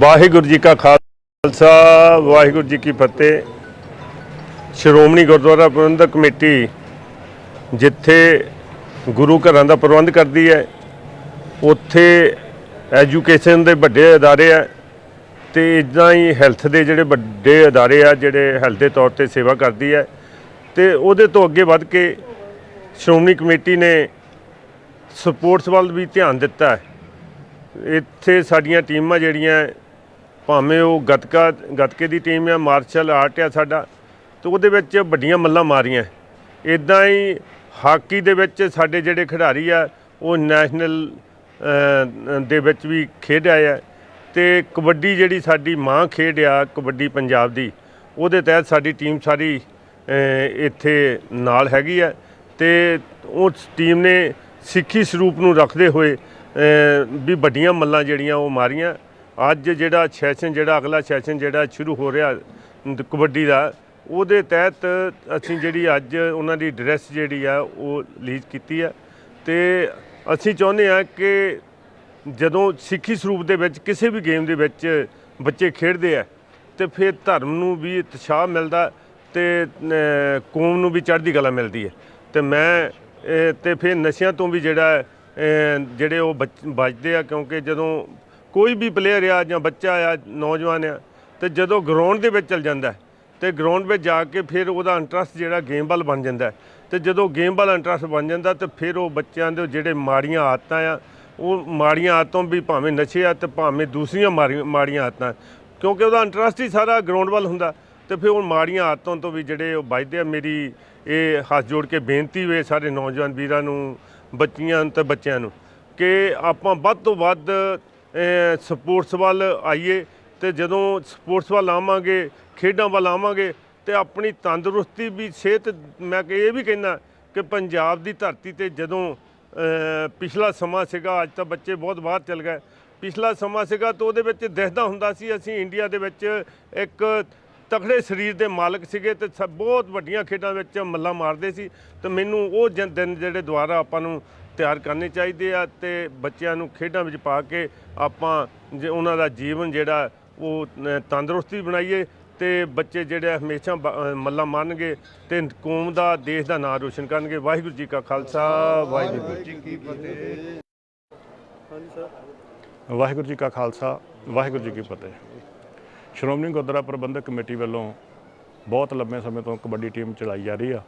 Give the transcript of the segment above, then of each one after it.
ਵਾਹਿਗੁਰੂ ਜੀ ਕਾ ਖਾਲਸਾ, ਵਾਹਿਗੁਰੂ ਜੀ ਕੀ ਫਤਿਹ। ਸ਼੍ਰੋਮਣੀ ਗੁਰਦੁਆਰਾ ਪ੍ਰਬੰਧਕ ਕਮੇਟੀ ਜਿੱਥੇ ਗੁਰੂ ਘਰਾਂ ਦਾ ਪ੍ਰਬੰਧ ਕਰਦੀ ਹੈ, ਉੱਥੇ ਐਜੂਕੇਸ਼ਨ ਦੇ ਵੱਡੇ ਅਦਾਰੇ ਆ ਤੇ ਇਦਾਂ ਹੀ ਹੈਲਥ ਦੇ ਜਿਹੜੇ ਵੱਡੇ ਅਦਾਰੇ ਆ, ਜਿਹੜੇ ਹੈਲਥ ਦੇ ਤੌਰ ਤੇ ਸੇਵਾ ਕਰਦੀ ਹੈ ਤੇ ਉਹਦੇ ਤੋਂ ਅੱਗੇ ਵੱਧ ਕੇ ਸ਼੍ਰੋਮਣੀ ਕਮੇਟੀ ਨੇ ਸਪੋਰਟਸ ਵੱਲ ਵੀ ਧਿਆਨ ਦਿੱਤਾ ਹੈ। ਇੱਥੇ ਸਾਡੀਆਂ ਟੀਮਾਂ ਜਿਹੜੀਆਂ ਭਾਵੇਂ ਉਹ ਗਤਕਾ, ਗਤਕੇ ਦੀ ਟੀਮ ਆ, ਮਾਰਸ਼ਲ ਆਰਟ ਆ ਸਾਡਾ, ਤੇ ਉਹਦੇ ਵਿੱਚ ਵੱਡੀਆਂ ਮੱਲਾਂ ਮਾਰੀਆਂ। ਇਦਾਂ ਹੀ ਹਾਕੀ ਦੇ ਵਿੱਚ ਸਾਡੇ ਜਿਹੜੇ ਖਿਡਾਰੀ ਆ, ਉਹ ਨੈਸ਼ਨਲ ਦੇ ਵਿੱਚ ਵੀ ਖੇਡ ਆਏ ਆ। ਤੇ ਕਬੱਡੀ ਜਿਹੜੀ ਸਾਡੀ ਮਾਂ ਖੇਡ ਆ, ਕਬੱਡੀ ਪੰਜਾਬ ਦੀ, ਉਹਦੇ ਤਹਿਤ ਸਾਡੀ ਟੀਮ ਸਾਰੀ ਇੱਥੇ ਨਾਲ ਹੈਗੀ ਆ। ਤੇ ਉਸ ਟੀਮ ਨੇ ਸਿੱਖੀ ਸਰੂਪ ਨੂੰ ਰੱਖਦੇ ਹੋਏ ਵੀ ਵੱਡੀਆਂ ਮੱਲਾਂ ਜਿਹੜੀਆਂ ਉਹ ਮਾਰੀਆਂ। ਅੱਜ ਜਿਹੜਾ ਸੈਸ਼ਨ ਜਿਹੜਾ ਅਗਲਾ ਸੈਸ਼ਨ ਜਿਹੜਾ ਸ਼ੁਰੂ ਹੋ ਰਿਹਾ ਕਬੱਡੀ ਦਾ ਉਹਦੇ ਤਹਿਤ ਅਸੀਂ ਜਿਹੜੀ ਅੱਜ ਉਹਨਾਂ ਦੀ ਡਰੈਸ ਜਿਹੜੀ ਆ ਉਹ ਰਿਲੀਜ਼ ਕੀਤੀ ਆ। ਤੇ ਅਸੀਂ ਚਾਹੁੰਦੇ ਆ ਕਿ ਜਦੋਂ ਸਿੱਖੀ ਸਰੂਪ ਦੇ ਵਿੱਚ ਕਿਸੇ ਵੀ ਗੇਮ ਦੇ ਵਿੱਚ ਬੱਚੇ ਖੇਡਦੇ ਆ ਤੇ ਫਿਰ ਧਰਮ ਨੂੰ ਵੀ ਉਤਸ਼ਾਹ ਮਿਲਦਾ ਤੇ ਕੌਮ ਨੂੰ ਵੀ ਚੜ੍ਹਦੀ ਕਲਾ ਮਿਲਦੀ ਹੈ ਤੇ ਮੈਂ ਅ, ਤੇ ਫਿਰ ਨਸ਼ਿਆਂ ਤੋਂ ਵੀ ਜਿਹੜਾ ਜਿਹੜੇ ਉਹ ਬਚ- ਬਚਦੇ ਆ ਕਿਉਂਕਿ ਜਦੋਂ ਕੋਈ ਵੀ ਪਲੇਅਰ ਆ ਜਾਂ ਬੱਚਾ ਆ ਨੌਜਵਾਨ ਆ ਤੇ ਜਦੋਂ ਗਰਾਊਂਡ ਦੇ ਵਿੱਚ ਚਲ ਜਾਂਦਾ ਹੈ, ਤੇ ਗਰਾਊਂਡ ਵਿੱਚ ਜਾ ਕੇ ਫਿਰ ਉਹਦਾ ਇੰਟਰਸਟ ਜਿਹੜਾ ਗੇਮ ਵੱਲ ਬਣ ਜਾਂਦਾ ਹੈ। ਤੇ ਜਦੋਂ ਗੇਮ ਵੱਲ ਇੰਟਰਸਟ ਬਣ ਜਾਂਦਾ ਤੇ ਫਿਰ ਉਹ ਬੱਚਿਆਂ ਦੇ ਜਿਹੜੇ ਮਾੜੀਆਂ ਆਦਤਾਂ ਆ ਉਹ ਮਾੜੀਆਂ ਆਦਤਾਂ ਵੀ ਭਾਵੇਂ ਨਸ਼ੇ ਆ ਤੇ ਭਾਵੇਂ ਦੂਸਰੀਆਂ ਮਾੜੀ- ਮਾੜੀਆਂ ਆਦਤਾਂ ਕਿਉਂਕਿ ਉਹਦਾ ਇੰਟਰਸਟ ਹੀ ਸਾਰਾ ਗਰਾਊਂਡ ਵੱਲ ਹੁੰਦਾ ਤੇ ਫਿਰ ਉਹ ਮਾੜੀਆਂ ਆਦਤਾਂ ਤੋਂ ਵੀ ਜਿਹੜੇ ਉਹ ਬਚਦੇ ਆ ਮੇਰੀ ਇਹ ਹੱਥ ਜੋੜ ਕੇ ਬੇਨਤੀ ਵੇ ਸਾਰੇ ਨੌਜਵਾਨ ਵੀਰਾਂ ਨੂੰ ਬੱਚੀਆਂ ਤੇ ਬੱਚਿਆਂ ਨੂੰ ਕਿ ਆਪਾਂ ਵੱਧ ਤੋਂ ਵੱਧ ਸਪੋਰਟਸ ਵੱਲ ਆਈਏ ਤੇ ਜਦੋਂ ਸਪੋਰਟਸ ਵੱਲ ਆਵਾਂਗੇ, ਖੇਡਾਂ ਵੱਲ ਆਵਾਂਗੇ ਤੇ ਆਪਣੀ ਤੰਦਰੁਸਤੀ ਵੀ, ਸਿਹਤ ਮੈਂ ਇਹ ਵੀ ਕਹਿੰਦਾ ਕਿ ਪੰਜਾਬ ਦੀ ਧਰਤੀ ਤੇ ਜਦੋਂ ਪਿਛਲਾ ਸਮਾਂ ਸੀਗਾ, ਅੱਜ ਤਾਂ ਬੱਚੇ ਬਹੁਤ ਬਾਹਰ ਚਲ ਗਏ। ਪਿਛਲਾ ਸਮਾਂ ਸੀਗਾ ਤਾਂ ਉਹਦੇ ਵਿੱਚ ਦਿਖਦਾ ਹੁੰਦਾ ਸੀ, ਅਸੀਂ ਇੰਡੀਆ ਦੇ ਵਿੱਚ ਇੱਕ ਤਕੜੇ ਸਰੀਰ ਦੇ ਮਾਲਕ ਸੀਗੇ ਤੇ ਸ- ਬਹੁਤ ਵੱਡੀਆਂ ਖੇਡਾਂ ਵਿੱਚ ਮੱਲਾ ਮਾਰਦੇ ਸੀ। ਤੇ ਮੈਨੂੰ ਉਹ ਜਨ- ਦਿਨ ਜਿਹੜੇ ਦੁਆਰਾ ਆਪਾਂ ਨੂੰ ਤਿਆਰ ਕਰਨੇ ਚਾਹੀਦੇ ਆ ਤੇ ਬੱਚਿਆਂ ਨੂੰ ਖੇਡਾਂ ਵਿੱਚ ਪਾ ਕੇ ਆਪਾਂ ਜੇ ਉਹਨਾਂ ਦਾ ਜੀਵਨ ਜਿਹੜਾ ਉਹ ਤੰਦਰੁਸਤੀ ਬਣਾਈਏ ਤੇ ਬੱਚੇ ਜਿਹੜੇ ਹਮੇਸ਼ਾ ਮੱਲਾ ਮਾਰਨਗੇ ਤੇ ਕੌਮ ਦਾ ਦੇਸ਼ ਦਾ ਨਾਮ ਰੋਸ਼ਨ ਕਰਨਗੇ। ਵਾਹਿਗੁਰੂ ਜੀ ਕਾ ਖਾਲਸਾ ਵਾਹਿਗੁਰੂ ਜੀ ਕੀ ਵਾਹਿਗੁਰੂ ਜੀ ਕਾ ਖਾਲਸਾ ਵਾਹਿਗੁਰੂ ਜੀ ਕੀ ਫਤਿਹ। ਸ਼੍ਰੋਮਣੀ ਗੁਰਦੁਆਰਾ ਪ੍ਰਬੰਧਕ ਕਮੇਟੀ ਵੱਲੋਂ ਬਹੁਤ ਲੰਬੇ ਸਮੇਂ ਤੋਂ ਕਬੱਡੀ ਟੀਮ ਚਲਾਈ ਜਾ ਰਹੀ ਆ।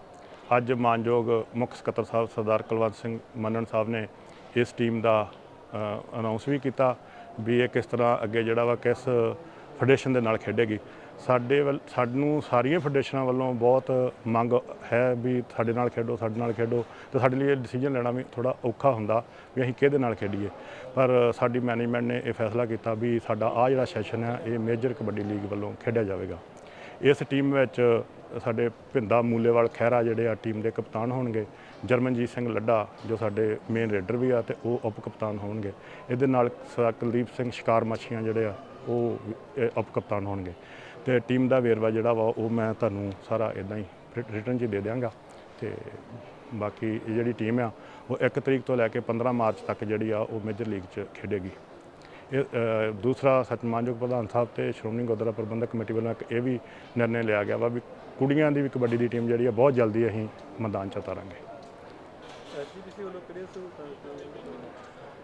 ਅੱਜ ਮਾਨਯੋਗ ਮੁੱਖ ਸਕੱਤਰ ਸਾਹਿਬ ਸਰਦਾਰ ਕੁਲਵੰਤ ਸਿੰਘ ਮੰਨਣ ਸਾਹਿਬ ਨੇ ਇਸ ਟੀਮ ਦਾ ਅਨਾਉਂਸ ਵੀ ਕੀਤਾ ਵੀ ਇਹ ਕਿਸ ਤਰ੍ਹਾਂ ਅੱਗੇ ਜਿਹੜਾ ਵਾ ਕਿਸ ਫੈਡਰੇਸ਼ਨ ਦੇ ਨਾਲ ਖੇਡੇਗੀ। ਸਾਡੇ ਵੱਲ, ਸਾਨੂੰ ਸਾਰੀਆਂ ਫੈਡਰੇਸ਼ਨਾਂ ਵੱਲੋਂ ਬਹੁਤ ਮੰਗ ਹੈ ਵੀ ਸਾਡੇ ਨਾਲ ਖੇਡੋ, ਸਾਡੇ ਨਾਲ ਖੇਡੋ ਤੇ ਸਾਡੇ ਲਈ ਇਹ ਡਿਸੀਜਨ ਲੈਣਾ ਵੀ ਥੋੜਾ ਔਖਾ ਹੁੰਦਾ ਵੀ ਅਸੀਂ ਕਿਹਦੇ ਨਾਲ ਖੇਡੀਏ। ਪਰ ਸਾਡੀ ਮੈਨੇਜਮੈਂਟ ਨੇ ਇਹ ਫੈਸਲਾ ਕੀਤਾ ਵੀ ਸਾਡਾ ਆ ਜਿਹੜਾ ਸੈਸ਼ਨ ਹੈ, ਇਹ ਮੇਜਰ ਕਬੱਡੀ ਲੀਗ ਵੱਲੋਂ ਖੇਡਿਆ ਜਾਵੇਗਾ। ਇਸ ਟੀਮ ਵਿੱਚ ਸਾਡੇ ਭਿੰਦਾ ਮੂਲੇਵਾਲ ਖਹਿਰਾ ਜਿਹੜੇ ਆ ਟੀਮ ਦੇ ਕਪਤਾਨ ਹੋਣਗੇ, ਜਰਮਨਜੀਤ ਸਿੰਘ ਲੱਡਾ ਜੋ ਸਾਡੇ ਮੇਨ ਰੇਡਰ ਵੀ ਆ ਤੇ ਉਹ ਉਪ ਕਪਤਾਨ ਹੋਣਗੇ। ਇਹਦੇ ਨਾਲ ਸ- ਕੁਲਦੀਪ ਸਿੰਘ ਸ਼ਿਕਾਰ ਮੱਛੀਆਂ ਜਿਹੜੇ ਆ, ਉਹ ਇਹ ਉਪ ਕਪਤਾਨ ਹੋਣਗੇ। ਤੇ ਟੀਮ ਦਾ ਵੇਰਵਾ ਜਿਹੜਾ ਵਾ, ਉਹ ਮੈਂ ਤੁਹਾਨੂੰ ਸਾਰਾ ਇਦਾਂ ਹੀ ਰਿਟਰਨ 'ਚ ਦੇ ਦਿਆਂਗਾ। ਤੇ ਬਾਕੀ ਜਿਹੜੀ ਟੀਮ ਆ, ਉਹ 1 ਤਰੀਕ ਤੋਂ ਲੈ ਕੇ 15 ਮਾਰਚ ਤੱਕ ਜਿਹੜੀ ਆ, ਉਹ ਮੇਜਰ ਲੀਗ 'ਚ ਖੇਡੇਗੀ। ਦੂਸਰਾ ਸਤਿਮਾਨਯੋਗ ਪ੍ਰਧਾਨ ਸਾਹਿਬ ਤੇ ਸ਼੍ਰੋਮਣੀ ਗੁਰਦੁਆਰਾ ਪ੍ਰਬੰਧਕ ਕਮੇਟੀ ਵੱਲੋਂ ਇੱਕ ਇਹ ਵੀ ਨਿਰਣੇ ਲਿਆ ਗਿਆ ਵਾ ਵੀ ਕੁੜੀਆਂ ਦੀ ਵੀ ਕਬੱਡੀ ਦੀ ਟੀਮ ਜਿਹੜੀ ਆ ਬਹੁਤ ਜਲਦੀ ਅਸੀਂ ਮੈਦਾਨ 'ਚ ਉਤਾਰਾਂਗੇ।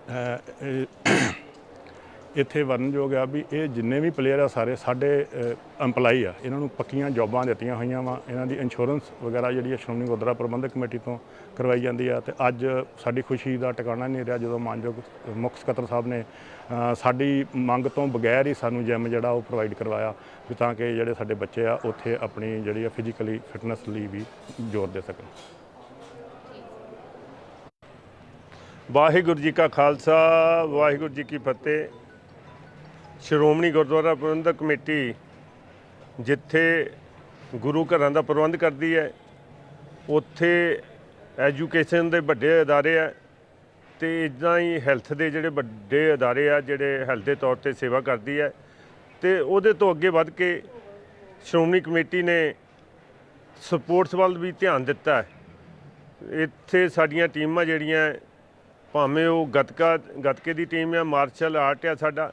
ਅ, ਇਹ- ਇੱਥੇ ਵਰਨਯੋਗ ਆ ਵੀ ਇਹ ਜਿੰਨੇ ਵੀ ਪਲੇਅਰ ਆ ਸਾਰੇ, ਸਾਡੇ EMPLOYE ਆ, ਇਹਨਾਂ ਨੂੰ ਪੱਕੀਆਂ ਜੌਬਾਂ ਦਿੱਤੀਆਂ ਹੋਈਆਂ ਵਾ। ਇਹਨਾਂ ਦੀ ਇੰਸ਼ੋਰੈਂਸ ਵਗੈਰਾ ਜਿਹੜੀ ਆ ਸ਼੍ਰੋਮਣੀ ਗੁਰਦੁਆਰਾ ਪ੍ਰਬੰਧਕ ਕਮੇਟੀ ਤੋਂ ਕਰਵਾਈ ਜਾਂਦੀ ਆ ਤੇ ਅੱਜ ਸਾਡੀ ਖੁਸ਼ੀ ਦਾ ਟਿਕਾਣਾ ਨਹੀਂ ਰਿਹਾ ਜਦੋਂ ਮਾਨਯੋਗ ਮੁੱਖ ਸਕੱਤਰ ਸਾਹਿਬ ਨੇ ਸਾਡੀ ਮੰਗ ਤੋਂ ਬਗੈਰ ਹੀ ਸਾਨੂੰ ਜਿਮ ਜਿਹੜਾ ਉਹ ਪ੍ਰੋਵਾਈਡ ਕਰਵਾਇਆ ਵੀ ਤਾਂ ਕਿ ਜਿਹੜੇ ਸਾਡੇ ਬੱਚੇ ਆ ਉੱਥੇ ਆਪਣੀ ਜਿਹੜੀ ਆ ਫਿਜ਼ੀਕਲੀ ਫਿਟਨੈਸ ਲਈ ਵੀ ਜ਼ੋਰ ਦੇ ਸਕਣ। ਵਾਹਿਗੁਰੂ ਜੀ ਕਾ ਖਾਲਸਾ, ਵਾਹਿਗੁਰੂ ਜੀ ਕੀ ਫਤਿਹ। ਸ਼੍ਰੋਮਣੀ ਗੁਰਦੁਆਰਾ ਪ੍ਰਬੰਧਕ ਕਮੇਟੀ ਜਿੱਥੇ ਗੁਰੂ ਘਰਾਂ ਦਾ ਪ੍ਰਬੰਧ ਕਰਦੀ ਹੈ, ਉੱਥੇ ਐਜੂਕੇਸ਼ਨ ਦੇ ਵੱਡੇ ਅਦਾਰੇ ਆ ਤੇ ਇਦਾਂ ਹੀ ਹੈਲਥ ਦੇ ਜਿਹੜੇ ਵੱਡੇ ਅਦਾਰੇ ਆ, ਜਿਹੜੇ ਹੈਲਥ ਦੇ ਤੌਰ ਤੇ ਸੇਵਾ ਕਰਦੀ ਹੈ ਤੇ ਉਹਦੇ ਤੋਂ ਅੱਗੇ ਵੱਧ ਕੇ ਸ਼੍ਰੋਮਣੀ ਕਮੇਟੀ ਨੇ ਸਪੋਰਟਸ ਵੱਲ ਵੀ ਧਿਆਨ ਦਿੱਤਾ ਹੈ। ਇੱਥੇ ਸਾਡੀਆਂ ਟੀਮਾਂ ਜਿਹੜੀਆਂ, ਭਾਵੇਂ ਉਹ ਗਤਕਾ, ਗਤਕੇ ਦੀ ਟੀਮ ਆ, ਮਾਰਸ਼ਲ ਆਰਟ ਆ ਸਾਡਾ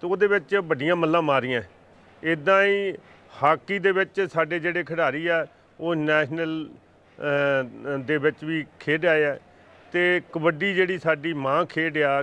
ਤੇ ਉਹਦੇ ਵਿੱਚ ਵੱਡੀਆਂ ਮੱਲਾਂ ਮਾਰੀਆਂ। ਇਦਾਂ ਹੀ ਹਾਕੀ ਦੇ ਵਿੱਚ ਸਾਡੇ ਜਿਹੜੇ ਖਿਡਾਰੀ ਆ, ਉਹ ਨੈਸ਼ਨਲ ਦੇ ਵਿੱਚ ਵੀ ਖੇਡ ਆਏ ਆ। ਤੇ ਕਬੱਡੀ ਜਿਹੜੀ ਸਾਡੀ ਮਾਂ ਖੇਡ ਆ